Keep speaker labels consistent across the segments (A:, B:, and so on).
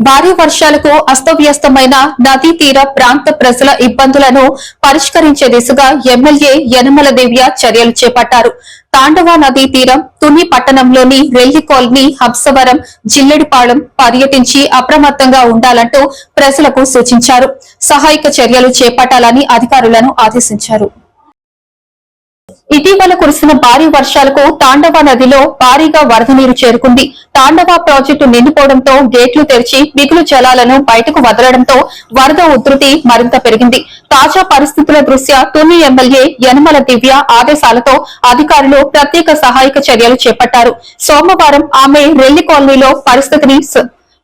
A: భారీ వర్షాలకు అస్తవ్యస్తమైన నదీ తీర ప్రాంత ప్రజల ఇబ్బందులను పరిష్కరించే దిశగా ఎమ్మెల్యే యనమల దివ్య చర్యలు చేపట్టారు. తాండవ నదీ తీరం తుని పట్టణంలోని రెల్లి కాలనీ హంసవరం జిల్లెడిపాళెం పర్యటించి అప్రమత్తంగా ఉండాలంటూ ప్రజలకు సూచించారు. సహాయక చర్యలు చేపట్టాలని అధికారులను ఆదేశించారు. ఇటీవల కురిసిన భారీ వర్షాలకు తాండవ నదిలో భారీగా వరద నీరు చేరుకుంది. తాండవ ప్రాజెక్టు నిండిపోవడంతో గేట్లు తెరిచి మిగులు జలాలను బయటకు వదలడంతో వరద ఉధృతి మరింత పెరిగింది. తాజా పరిస్థితుల దృష్ట్యా తుని ఎమ్మెల్యే యనమల దివ్య ఆదేశాలతో అధికారులు ప్రత్యేక సహాయక చర్యలు చేపట్టారు. సోమవారం ఆమె రెల్లి కాలనీలో పరిస్థితిని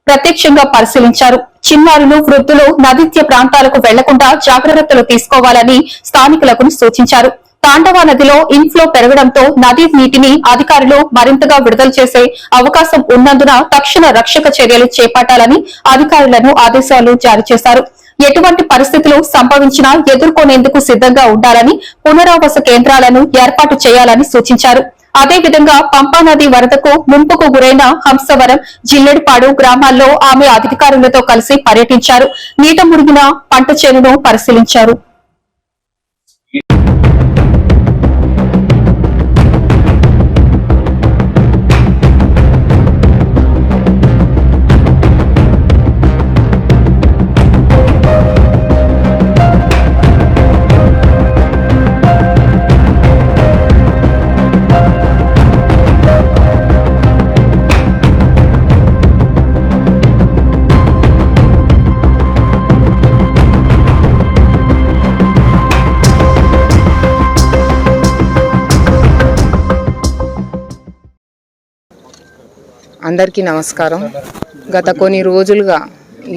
A: ప్రత్యక్షంగా పరిశీలించారు. చిన్నారులు వృద్ధులు నదిత్య ప్రాంతాలకు వెళ్ళకుండా జాగ్రత్తలు తీసుకోవాలని స్థానికులకు సూచించారు. తాండవ నదిలో ఇన్ఫ్లో పెరగడంతో నదీ నీటిని అధికారులు మరింతగా విడుదల చేసే అవకాశం ఉన్నందున తక్షణ రక్షక చర్యలు చేపట్టాలని అధికారులను ఆదేశాలు జారీ చేశారు. ఎటువంటి పరిస్థితులు సంభవించినా ఎదుర్కొనేందుకు సిద్ధంగా ఉండాలని పునరావాస కేంద్రాలను ఏర్పాటు చేయాలని సూచించారు. అదేవిధంగా పంపానది వరదకు ముంపుకు గురైన హంసవరం జిల్లెడిపాడు గ్రామాల్లో ఆమె అధికారులతో కలిసి పర్యటించారు. నీట మురిగిన పంట చేనును పరిశీలించారు.
B: అందరికీ నమస్కారం. గత కొన్ని రోజులుగా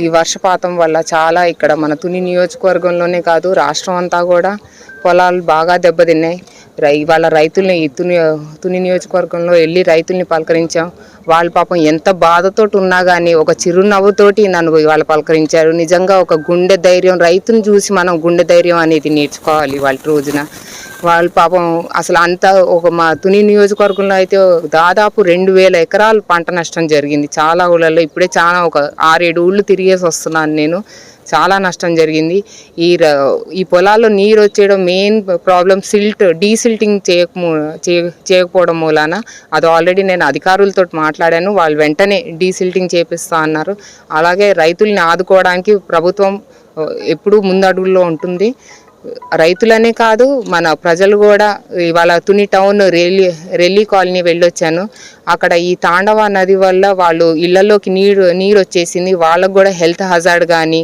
B: ఈ వర్షపాతం వల్ల చాలా ఇక్కడ మన తుని నియోజకవర్గంలోనే కాదు రాష్ట్రం అంతా కూడా పొలాలు బాగా దెబ్బతిన్నాయి. రై వాళ్ళ రైతుల్ని తుని తుని నియోజకవర్గంలో వెళ్ళి రైతుల్ని పలకరించాం. వాళ్ళు పాపం ఎంత బాధతోటి ఉన్నా కానీ ఒక చిరునవ్వుతోటి నన్ను వాళ్ళు పలకరించారు. నిజంగా ఒక గుండె ధైర్యం రైతుని చూసి మనం గుండె ధైర్యం అనేది నేర్చుకోవాలి వాళ్ళ రోజున. వాళ్ళు పాపం అసలు అంత ఒక మా తుని నియోజకవర్గంలో అయితే దాదాపు రెండు వేల ఎకరాలు పంట నష్టం జరిగింది. చాలా ఊళ్ళల్లో ఇప్పుడే చాలా ఒక ఆరేడు ఊళ్ళు తిరిగేసి వస్తున్నాను నేను. చాలా నష్టం జరిగింది. ఈ ర- ఈ పొలాల్లో నీరు వచ్చేయడం మెయిన్ ప్రాబ్లం సిల్ట్ డీసిల్టింగ్ చేయక చేయకపోవడం మూలాన. అది ఆల్రెడీ నేను అధికారులతో మాట్లాడాను. వాళ్ళు వెంటనే డీసిల్టింగ్ చేపిస్తా అన్నారు. అలాగే రైతుల్ని ఆదుకోవడానికి ప్రభుత్వం ఎప్పుడూ ముందడుగుల్లో ఉంటుంది. రైతులనే కాదు మన ప్రజలు కూడా ఇవాళ తుని టౌన్ రెల్లీ రెల్లీ కాలనీ వెళ్ళొచ్చాను. అక్కడ ఈ తాండవ నది వల్ల వాళ్ళు ఇళ్ళలోకి నీరు నీరు వచ్చేసింది. వాళ్ళకు కూడా హెల్త్ హజార్డ్ కానీ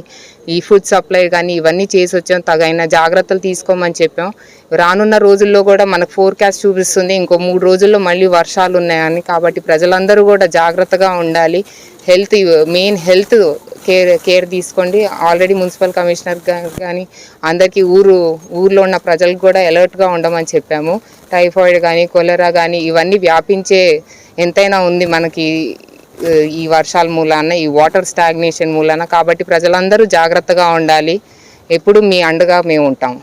B: ఈ ఫుడ్ సప్లై కానీ ఇవన్నీ చేసి వచ్చాం. తగైన జాగ్రత్తలు తీసుకోమని చెప్పాం. రానున్న రోజుల్లో కూడా మనకు ఫోర్కాస్ట్ చూపిస్తుంది. ఇంకో మూడు రోజుల్లో మళ్ళీ వర్షాలు ఉన్నాయని. కాబట్టి ప్రజలందరూ కూడా జాగ్రత్తగా ఉండాలి. Health main health care care తీసుకోండి. ఆల్రెడీ మున్సిపల్ కమిషనర్ కానీ అందరికీ ఊరు ఊర్లో ఉన్న ప్రజలకు కూడా అలర్ట్గా ఉండమని చెప్పాము. టైఫాయిడ్ కానీ కొలెరా కానీ ఇవన్నీ వ్యాపించే ఎంతైనా ఉంది మనకి ఈ వర్షాల మూలాన ఈ వాటర్ స్టాగ్నేషన్ మూలాన. కాబట్టి ప్రజలందరూ జాగ్రత్తగా ఉండాలి. ఎప్పుడు మీ అండగా మేము ఉంటాం.